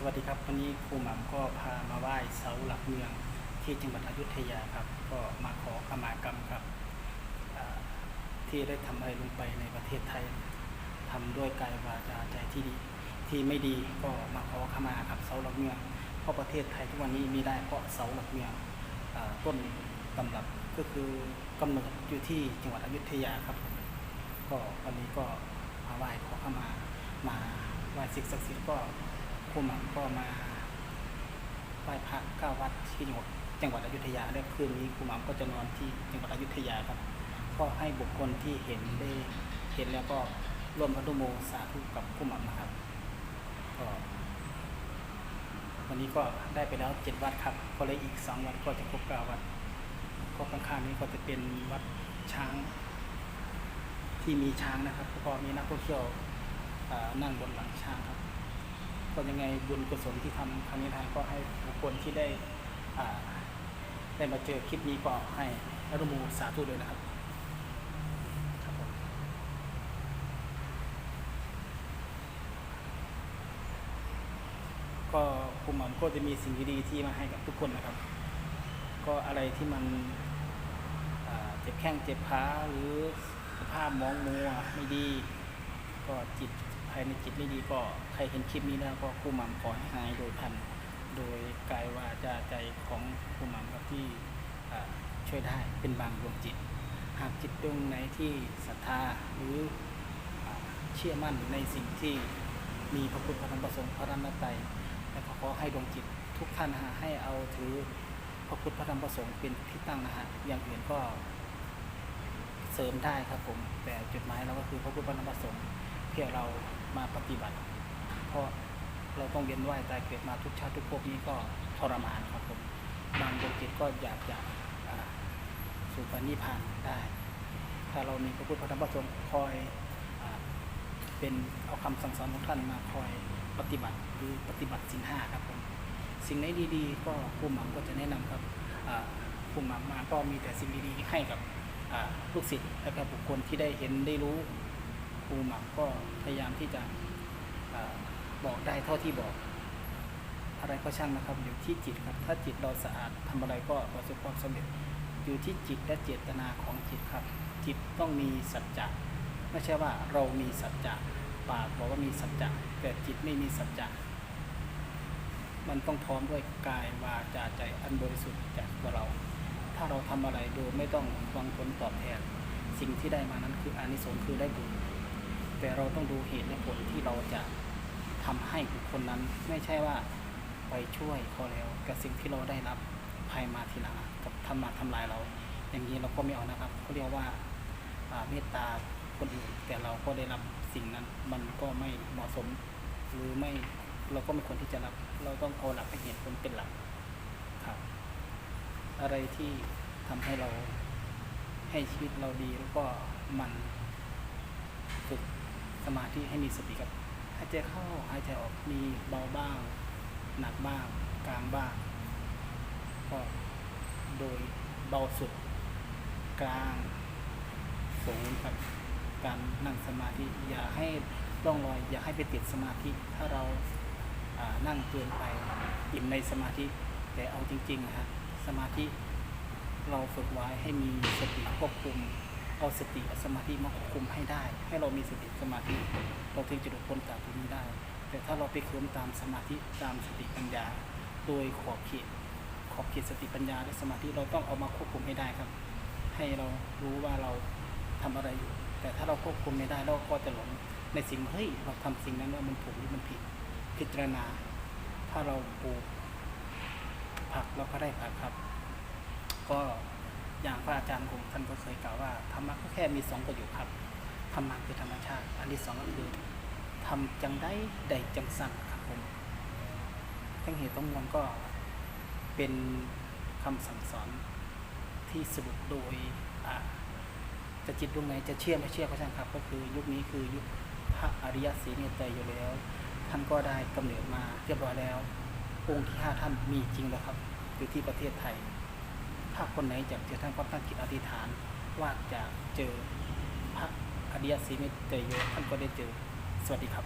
สวัสดีครับ วันนี้ครูหม่ำก็พามาไหว้เสาหลักเมืองที่จังหวัดอยุธยาครับ ก็มาขอขมากรรมครับที่ได้ทำอะไรลงไปในประเทศไทยทำด้วยกายวาจาใจที่ดี ที่ไม่ดีก็มาขอขมาครับเสาหลักเมือง เพราะประเทศไทยทุกวันนี้มีได้เพราะเสาหลักเมืองอต้นตำรับก็คือกำเนิดอยู่ที่จังหวัดอยุธยาครับ ก็วันนี้ก็มาไหว้ขอขมามาไหว้สิ่งศักดิ์สิทธิ์ก็ ครูหม่ำก็มาไหว้พระเก้าวัดที่จังหวัดจังหวัดอยุธยาและคืนนี้ครูหม่ำก็จะนอนที่จังหวัดอยุธยาครับ ก็ให้บุคคลที่เห็นได้เห็นแล้วก็ร่วมอนุโมสาธุกับครูหม่ำนะครับก็วันนี้ก็ได้ไปแล้วเจ็ดวัดครับ ก็เลยอีกสองวัดก็จะครบเก้าวัด ก็ข้างๆนี้ก็จะเป็นวัดช้างที่มีช้างนะครับแล้วก็มีนักท่องเที่ยวนั่งบนหลังช้างครับ ก็ยังไงบุญกุศลที่ทำครั้งนี้ทางก็ให้บุคคลที่ได้ได้มาเจอคลิปนี้ก็ให้อนุโมสาธุด้วยนะครับก็ครูหม่ำก็จะมีสิ่งดีๆที่มาให้กับทุกคนนะครับ ก็อะไรที่มันเจ็บแข้งเจ็บขาหรือสภาพมองมัวไม่ดี ก็จิต ภายในจิตไม่ดีก็ใครเห็นคลิปนี้แล้วก็ครูหม่ำขอให้หายโดยพัน โดยกายวาจาใจของครูหม่ำครับที่ช่วยได้เป็นบางดวงจิต หากจิตดวงไหนที่ศรัทธาหรือเชื่อมั่นในสิ่งที่มีพระพุทธพระธรรมประสงค์พระรัตนตรัยและก็ขอให้ดวงจิตทุกท่านให้เอาถือพระพุทธพระธรรมประสงค์เป็นที่ตั้งนะฮะอย่างอื่นก็เสริมได้ครับผม แต่จุดหมายเราก็คือพระพุทธพระธรรมประสงค์เพื่อเรา มาปฏิบัติ เพราะเราต้องเวียนว่ายตายเกิดมาทุกชาติทุกภพนี้ก็ทรมานครับผมบางดวงจิตก็อยากจะอ่าสู่ปณิพพานได้ ถ้าเรามีพระพุทธธรรมประสงค์คอยอเป็นเอาคำสั่งสอนของท่านมาคอยปฏิบัติหรือปฏิบัติสินห้าครับผมสิ่งไหนดีๆ ก็ครูหม่ำก็จะแนะนำครับอ่าครูหม่ำมาก็มีแต่สิ่งดีๆให้กับลูกศิษย์และก็บุคคลที่ได้เห็นได้รู้ ครูหม่ำก็พยายามที่จะอบอกได้เท่าที่บอก อะไรก็ช่างนะครับอยู่ที่จิตครับ ถ้าจิตเราสะอาดทำอะไรก็ประสบความสำเร็จอยู่ที่จิตและเจตนาของจิตครับ จิตต้องมีสัจจะไม่ใช่ว่าเรามีสัจจะปากบอกว่ามีสัจจะแต่จิตไม่มีสัจจะมันต้องพร้อมด้วยกายวาจาใจอันบริสุทธิ์จากตัวเรา ถ้าเราทำอะไรโดยไม่ต้องหวังผลตอบแทน สิ่งที่ได้มานั้นคืออานิสงส์คือได้บุญ แต่เราต้องดูเหตุและผลที่เราจะทำให้บุคคลนั้น ไม่ใช่ว่าไปช่วยเขาแล้วกับสิ่งที่เราได้รับภายมาทีหลังกับทำมาทำลายเรา อย่างนี้เราก็ไม่เอานะครับเขาเรียกว่าเมตตาคนอื่นแต่เราก็ได้รับสิ่งนั้น มันก็ไม่เหมาะสม หรือไม่เราก็ไม่ควรที่จะรับ เราต้องเอาหลักเหตุผลเป็นหลักครับ อะไรที่ทำให้เราให้ชีวิตเราดีแล้วก็มันฝึก สมาธิให้มีสติกับหายใจเข้าหายใจออกมีเบาบ้าง หนักบ้าง กลางบ้าง ก็โดยเบาสุด กลางสูงครับการนั่งสมาธิอย่าให้ร่องรอยอย่าให้ไปติดสมาธิ ถ้าเราานั่งเกินไปอิ่มในสมาธิ แต่เอาจริงๆนะฮะสมาธิเราฝึกไว้ให้มีสติควบคุม เอาสติเอาสมาธิมาควบคุมให้ได้ ให้เรามีสติสมาธิเราถึงจะหลุดพ้นจากตรงนี้ได้ แต่ถ้าเราไปเคลิ้มตามสมาธิตามสติปัญญา โดยขอบเขตขอบเขตสติปัญญาและสมาธิเราต้องเอามาควบคุมให้ได้ครับ ให้เรารู้ว่าเราทำอะไรอยู่ แต่ถ้าเราควบคุมไม่ได้เราก็จะหลงในสิ่งเฮ้ยเราทำสิ่งนั้นว่ามันถูกหรือมันผิด พิจารณา ถ้าเราปลูกผักเราก็ได้ผักครับ ก็ อย่างพระอาจารย์ผมท่านก็เคยกล่าวว่าธรรมะก็แค่มีสองประโยชน์ครับธรรมะคือธรรมชาติ อันที่สองก็คือทำจังได้ใดจังสั่งครับผมทั้งเหตุทั้งมวลก็เป็นคำสั่งสอนที่สรุปโดยจะจิตดวงไหนจะเชื่อไม่เชื่อก็ช่างครับ ก็คือยุคนี้คือยุคพระอริยศรีเนตรอยู่แล้ว ท่านก็ได้กำเนิดมาเรียบร้อยแล้วองค์ที่ห้าท่านมีจริงแล้วครับอยู่ที่ประเทศไทย ถ้าคนไหนอยากเจอท่านก็ตั้งจิตอธิษฐาน ว่าจะเจอพระอริยศรีไมตไตรโยท่านก็ได้เจอ สวัสดีครับ